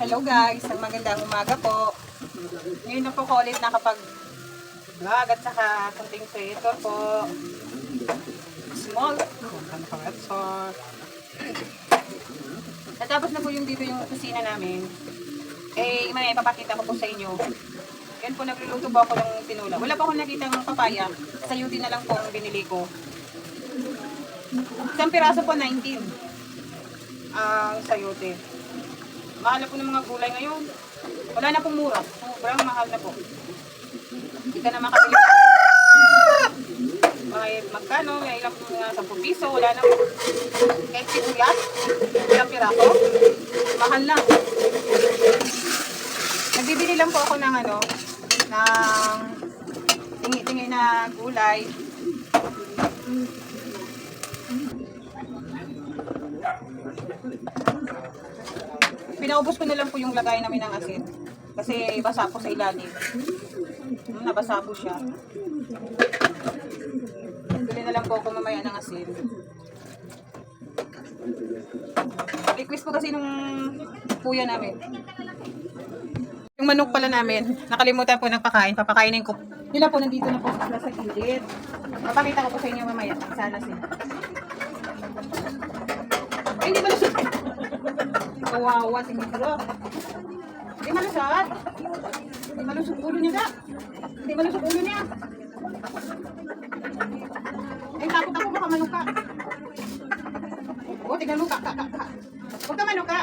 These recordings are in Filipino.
Hello guys, ang magandang umaga po. Ngayon na po ko ulit nakapag vlog at saka content creator po. Small. So, Natapos na po yung dito yung kusina namin. Eh, may ipapakita ko po sa inyo. Yan po, nagluluto po ako ng tinola. Wala pa akong nakita ng papaya. Sayuti na lang po ang binili ko. Isang piraso po, 19. Ang sayuti. Mahal po ng mga gulay ngayon. Wala na pong mura. Sobrang mahal na po. Hindi ka na makabili. Mga magkano, may ilang nga 10 piso, wala na po. Kahit sibuyas, ilang piraso, mahal na. Nagbibili lang po ako ng ano, ng tingi-tingi na gulay. Pinaubos ko na lang po yung lagay namin ng asin. Kasi basa po sa ilalim. Hmm, Nabasa po siya. Bili na lang po ako mamaya ng asin. Request po kasi nung kuya namin. Yung manok pala namin, nakalimutan po ng pakain. Papakainin ko. Lang po, nandito na po sila sa gilid. Papakita ko po sa inyo mamaya. Sana sila. Ay, hindi ba lusot? Kawawa si Mikro. Hindi malusot. Hindi malusot ulo niya ka. Hindi malusot ulo niya. Ay, takot ako baka manok ka. Oo, tingnan mo ka, ka, ka, ka. Huwag ka manok ka.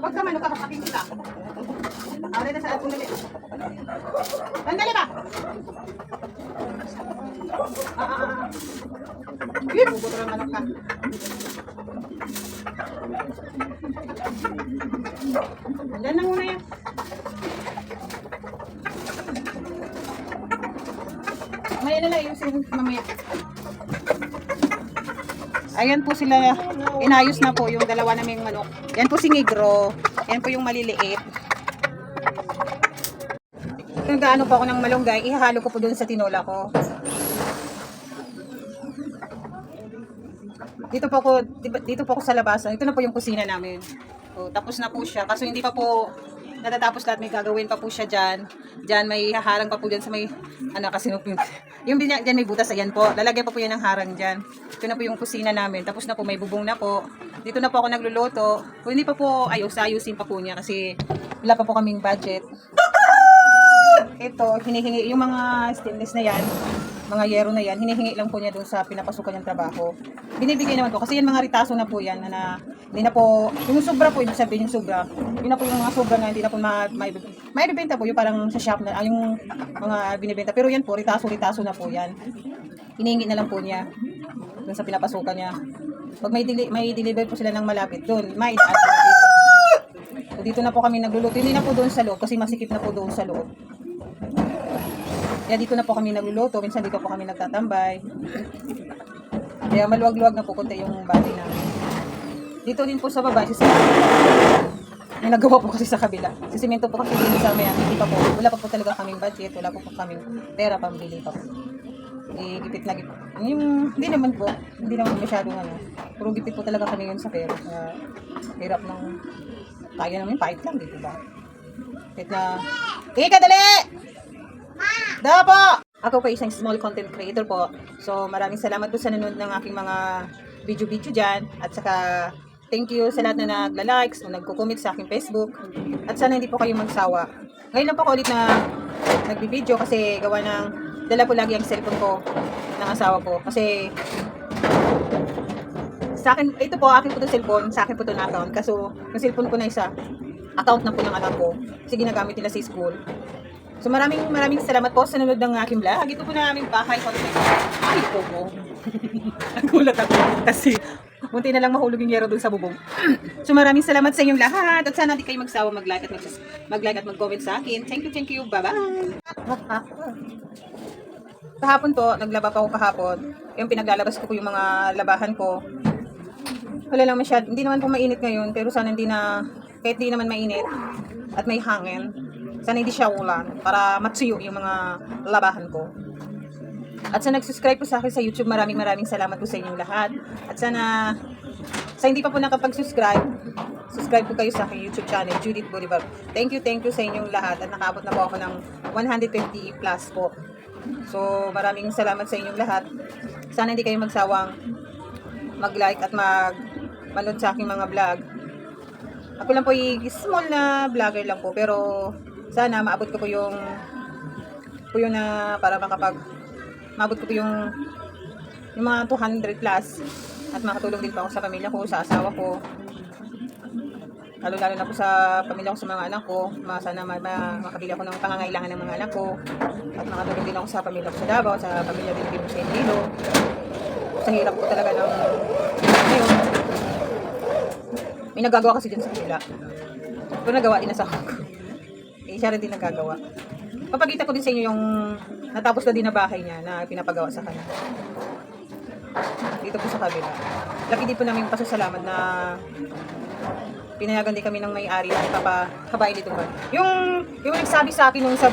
Huwag ka manok ka, papakin kita. Aray na sa atin dali. Sandali ba? Ah, ah, ah. Yun, bubutol ang manok ka. Diyan na muna yan. Mamaya na lang yung sin- mamaya. Ayan po sila, inayos na po yung dalawa naming manok. Yan po si Negro. Yan po yung maliliit. Kung gaano po ako ng malunggay, ihahalo ko po dun sa tinola ko. Dito po ako, dito po ako sa labasan. Ito na po yung kusina namin. O, tapos na po siya. Kaso hindi pa po natatapos lahat. May gagawin pa po siya dyan. Dyan may haharang pa po dyan sa may, ano kasi yung, yung dyan, dyan may butas. Ayan po. Lalagay pa po yan ng harang dyan. Ito na po yung kusina namin. Tapos na po may bubong na po. Dito na po ako nagluluto. Kung hindi pa po ayos, ayusin pa po niya kasi wala pa po kaming budget. Ito, hinihingi yung mga stainless na yan, mga yero na yan, hinihingi lang po niya doon sa pinapasukan niyang trabaho. Binibigay naman po kasi yan mga ritaso na po yan na, na hindi na po, yung sobra po, ibig sabihin yung sobra, yun na po yung mga sobra na hindi na po ma, may, may bibenta po, yung parang sa shop na, ah, yung mga binibenta. Pero yan po, ritaso-ritaso na po yan. Hinihingi na lang po niya doon sa pinapasukan niya. Pag may, deli, may deliver po sila ng malapit doon, may idaan dito na po kami nagluluto. Hindi na po doon sa loob kasi masikip na po doon sa loob. Kaya dito na po kami nagluluto. Minsan dito po kami nagtatambay. Kaya maluwag-luwag na po konti yung body namin. Dito din po sa baba, si may nagawa po kasi sa kabila. Si simento po kasi dito sa may hindi pa po. Wala pa po talaga kaming budget. Wala po po kaming pera pambili pa po. Eh, gipit na gipit. Yung, hindi naman po. Hindi naman masyadong ano. Puro gipit po talaga kami yun sa pera. Kaya, hirap ng kaya namin fight lang dito ba? Kahit na, Ika, dali! Daw po! Ako po isang small content creator po. So maraming salamat po sa nanonood ng aking mga video-video dyan. At saka thank you sa lahat na nagla-likes, na nagko-comment sa aking Facebook. At sana hindi po kayo magsawa. Ngayon lang po ako ulit na nagbibideo kasi gawa ng dala ko lagi ang cellphone ko ng asawa ko. Kasi sa akin, ito po, akin po itong cellphone, sa akin po itong account. Kaso, yung cellphone ko na isa, account na po ng anak ko. Kasi ginagamit nila sa school. So maraming maraming salamat po sa nanonood ng aking vlog. Ito po na aming bahay. Ay po po. Nagulat ako kasi munti na lang mahulog yung yero doon sa bubong. so maraming salamat sa inyong lahat at sana di kayo magsawa mag-like at mag- mag-like at mag-comment sa akin. Thank you, thank you. Bye-bye. kahapon po, naglaba pa ako kahapon. Yung pinaglalabas ko po yung mga labahan ko. Wala lang masyad. Hindi naman po mainit ngayon, pero sana hindi na, kahit di naman mainit at may hangin, sana hindi siya ulan para matsuyo yung mga labahan ko. At sa nag-subscribe po sa akin sa YouTube, maraming maraming salamat po sa inyong lahat. At sana, sa hindi pa po nakapag-subscribe, subscribe po kayo sa aking YouTube channel, Judith Bolivar. Thank you, thank you sa inyong lahat at nakaabot na po ako ng 150 plus po. So, maraming salamat sa inyong lahat. Sana hindi kayo magsawang mag-like at mag manood sa aking mga vlog. Ako lang po yung small na vlogger lang po, pero sana maabot ko po yung po yun na para makapag maabot ko po yung yung mga 200 plus at makatulong din po ako sa pamilya ko, sa asawa ko. Lalo-lalo na po sa pamilya ko, sa mga anak ko. Sana ma- ma- makabili ako ng pangangailangan ng mga anak ko. At makatulong din ako sa pamilya ko sa Davao, sa pamilya din ko sa Iloilo. Sa hirap ko talaga ng ngayon. May nagagawa kasi dyan sa kabila. Pero nagawa din na sa ako. Eh, siya rin din nagagawa. Papagita ko din sa inyo yung natapos na din na bahay niya na pinapagawa sa kanya. Dito po sa kabila. Laki din po namin pasasalamat na pinayagan din kami ng may-ari na ipapahabain dito ba. Yung, yung nagsabi sa akin nung sa